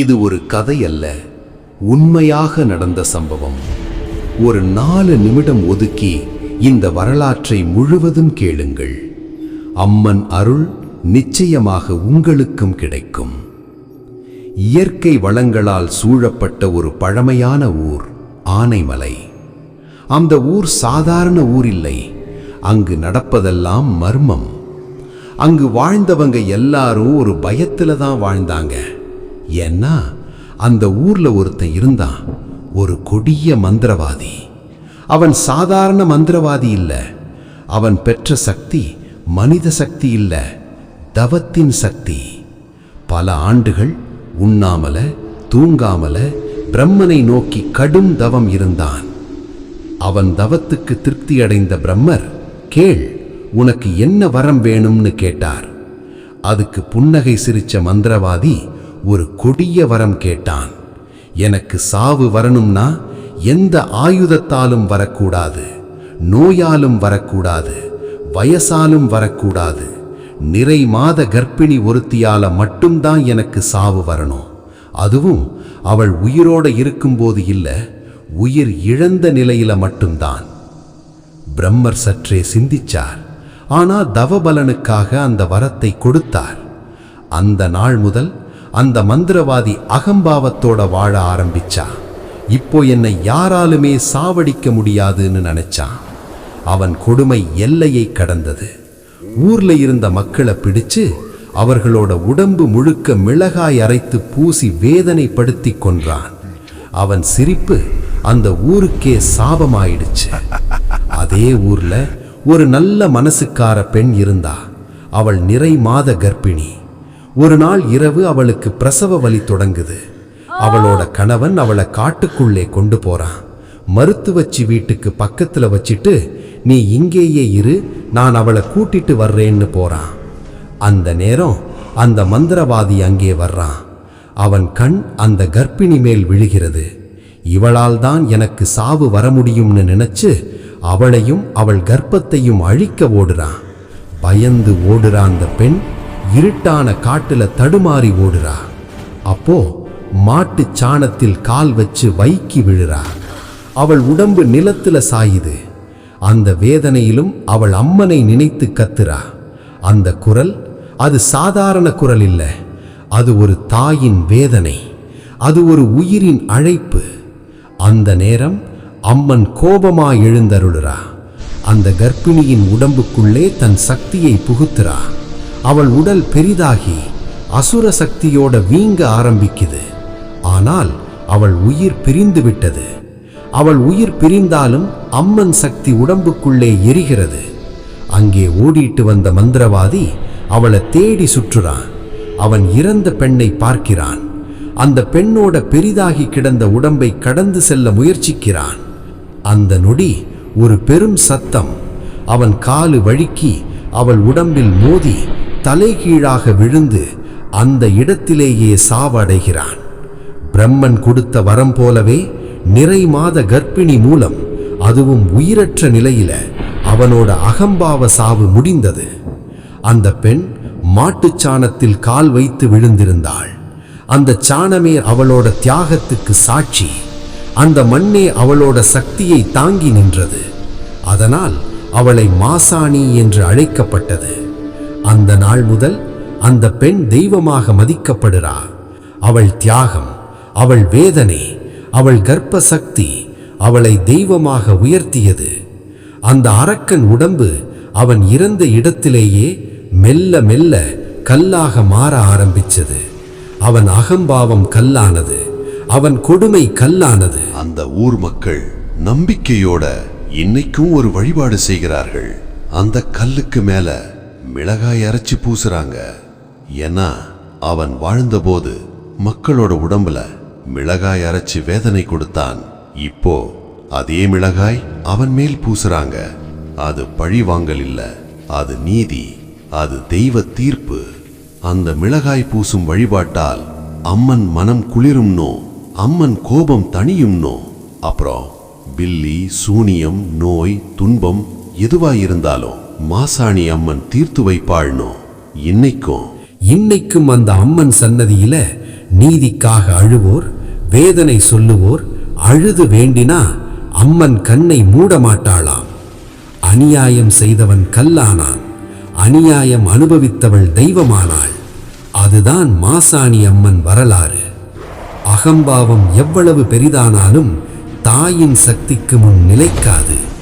இது ஒரு கதை அல்ல உண்மையாக நடந்த சம்பவம். ஒரு நாலு நிமிடம் ஒதுக்கி இந்த வரலாற்றை முழுவதும் கேளுங்கள். அம்மன் அருள் நிச்சயமாக உங்களுக்கும் கிடைக்கும். இயற்கை வளங்களால் சூழப்பட்ட ஒரு பழமையான ஊர் ஆனைமலை. அந்த ஊர் சாதாரண ஊர் இல்லை. அங்கு நடப்பதெல்லாம் மர்மம். அங்கு வாழ்ந்தவங்க எல்லாரும் ஒரு பயத்தில் தான் வாழ்ந்தாங்க. ஏன்னா அந்த ஊர்ல ஒருத்தன் இருந்தான். ஒரு கொடிய மந்திரவாதி. அவன் சாதாரண மந்திரவாதி இல்ல. அவன் பெற்ற சக்தி மனித சக்தி இல்ல. தவத்தின் சக்தி. பல ஆண்டுகள் உண்ணாமல தூங்காமல பிரம்மனை நோக்கி கடும் தவம் இருந்தான். அவன் தவத்துக்கு திருப்தி அடைந்த பிரம்மர் கேள் உனக்கு என்ன வரம் வேணும்னு கேட்டார். அதுக்கு புன்னகை சிரிச்ச மந்திரவாதி ஒரு கொடிய வரம் கேட்டான். எனக்கு சாவு வரணும்னா எந்த ஆயுதத்தாலும் வரக்கூடாது நோயாலும் வரக்கூடாது வயசாலும் வரக்கூடாது. நிறை மாத கர்ப்பிணி ஒருத்தியால மட்டும்தான் எனக்கு சாவு வரணும். அதுவும் அவள் உயிரோட இருக்கும்போது இல்லை உயிர் இழந்த நிலையில மட்டும்தான். பிரம்மர் சற்றே சிந்திச்சார். ஆனால் தவபலனுக்காக அந்த வரத்தை கொடுத்தார். அந்த நாள் முதல் அந்த மந்திரவாதி அகம்பாவத்தோட வாழ ஆரம்பிச்சா. இப்போ என்னை யாராலுமே சாவடிக்க முடியாதுன்னு நினைச்சான் அவன் கொடுமை எல்லையை கடந்தது. ஊர்ல இருந்த மக்களை பிடிச்சு அவர்களோட உடம்பு முழுக்க மிளகாய் அரைத்து பூசி வேதனைப்படுத்தி கொன்றான். அவன் சிரிப்பு அந்த ஊருக்கே சாபமாயிடுச்சு. அதே ஊர்ல ஒரு நல்ல மனசுக்கார பெண் இருந்தா. அவள் நிறை மாத கர்ப்பிணி. ஒரு நாள் இரவு அவளுக்கு பிரசவ வலி தொடங்குது. அவளோட கணவன் அவளை காட்டுக்குள்ளே கொண்டு போறான். மருத்துவச்சி வீட்டுக்கு பக்கத்துல வச்சிட்டு நீ இங்கேயே இரு நான் அவளை கூட்டிட்டு வர்றேன்னு போறான். அந்த நேரம் அந்த மந்திரவாதி அங்கே வர்றான். அவன் கண் அந்த கர்ப்பிணி மேல் விழுகிறது. இவளால் தான் எனக்கு சாவு வர முடியும்னு நினைச்சு அவளையும் அவள் கர்ப்பத்தையும் அழிக்க ஓடுறான். பயந்து ஓடுற அந்த பெண் இருட்டான காட்டுல தடுமாறி ஓடுறா. அப்போ மாட்டுச் சாணத்தில் கால் வச்சு வைக்கி விழுறா. அவள் உடம்பு நிலத்துல சாயுது. அந்த வேதனையிலும் அவள் அம்மனை நினைத்து கத்துறா. அந்த குரல் அது சாதாரண குரல் இல்லை. அது ஒரு தாயின் வேதனை. அது ஒரு உயிரின் அழைப்பு. அந்த நேரம் அம்மன் கோபமா எழுந்தருளுறா. அந்த கர்ப்பிணியின் உடம்புக்குள்ளே தன் சக்தியை புகுத்துறா. அவள் உடல் பெரிதாகி அசுர சக்தியோட வீங்க ஆரம்பிக்குது. ஆனால் அவள் உயிர் பிரிந்து விட்டது. அவள் உயிர் பிரிந்தாலும் அம்மன் சக்தி உடம்புக்குள்ளே எரிகிறது. அங்கே ஓடிட்டு வந்த மந்திரவாதி அவளை தேடி சுற்றுறான். அவன் இறந்த பெண்ணை பார்க்கிறான். அந்த பெண்ணோட பெரிதாகி கிடந்த உடம்பை கடந்து செல்ல முயற்சிக்கிறான். அந்த நொடி ஒரு பெரும் சத்தம். அவன் காலு வழுக்கி அவள் உடம்பில் மோதி தலைகீழாக விழுந்து அந்த இடத்திலேயே சாவடைகிறான். பிரம்மன் கொடுத்த வரம் போலவே நிறை மாத கர்ப்பிணி மூலம் அதுவும் உயிரற்ற நிலையில அவனோட அகம்பாவ சாவு முடிந்தது. அந்த பெண் மாட்டுச் சாணத்தில் கால் வைத்து விழுந்திருந்தாள். அந்த சாணமே அவளோட தியாகத்துக்கு சாட்சி. அந்த மண்ணே அவளோட சக்தியை தாங்கி நின்றது. அதனால் அவளை மாசாணி என்று அழைக்கப்பட்டது. அந்த நாள் முதல் அந்த பெண் தெய்வமாக மதிக்கப்படுறா. அவள் தியாகம் அவள் வேதனை அவள் கர்ப்ப சக்தி அவளை தெய்வமாக உயர்த்தியது. அந்த அரக்கன் உடம்பு அவன் இறந்த இடத்திலேயே மெல்ல மெல்ல கல்லாக மாற ஆரம்பிச்சது. அவன் அகம்பாவம் கல்லானது அவன் கொடுமை கல்லானது. அந்த ஊர் மக்கள் நம்பிக்கையோட இன்னைக்கும் ஒரு வழிபாடு செய்கிறார்கள். அந்த கல்லுக்கு மேல மிளகாய் அரைச்சி பூசுறாங்க. ஏன்னா அவன் வாழ்ந்தபோது மக்களோட உடம்புல மிளகாய் அரைச்சி வேதனை கொடுத்தான். இப்போ அதே மிளகாய் அவன் மேல் பூசுறாங்க. அது பழி வாங்கல் இல்ல அது நீதி அது தெய்வ தீர்ப்பு. அந்த மிளகாய் பூசும் வழிபாட்டால் அம்மன் மனம் குளிரும்னோ அம்மன் கோபம் தணியும்னோ அப்புறம் பில்லி சூனியம் நோய் துன்பம் எதுவாயிருந்தாலும் மாசாணி அம்மன் தீர்த்து வைப்பாள்னோ? இன்னைக்கும். இன்னைக்கும் அந்த அம்மன் சன்னதியில நீதிக்காக அழுவோர் வேதனை சொல்லுவோர் அழுது வேண்டினா அம்மன் கண்ணை மூட மாட்டாளாம் அநியாயம் செய்தவன் கல்லானான். அநியாயம் அனுபவித்தவள் தெய்வமானாள். அதுதான் மாசாணி அம்மன் வரலாறு. அகம்பாவம் எவ்வளவு பெரிதானாலும் தாயின் சக்திக்கு முன் நிலைக்காது.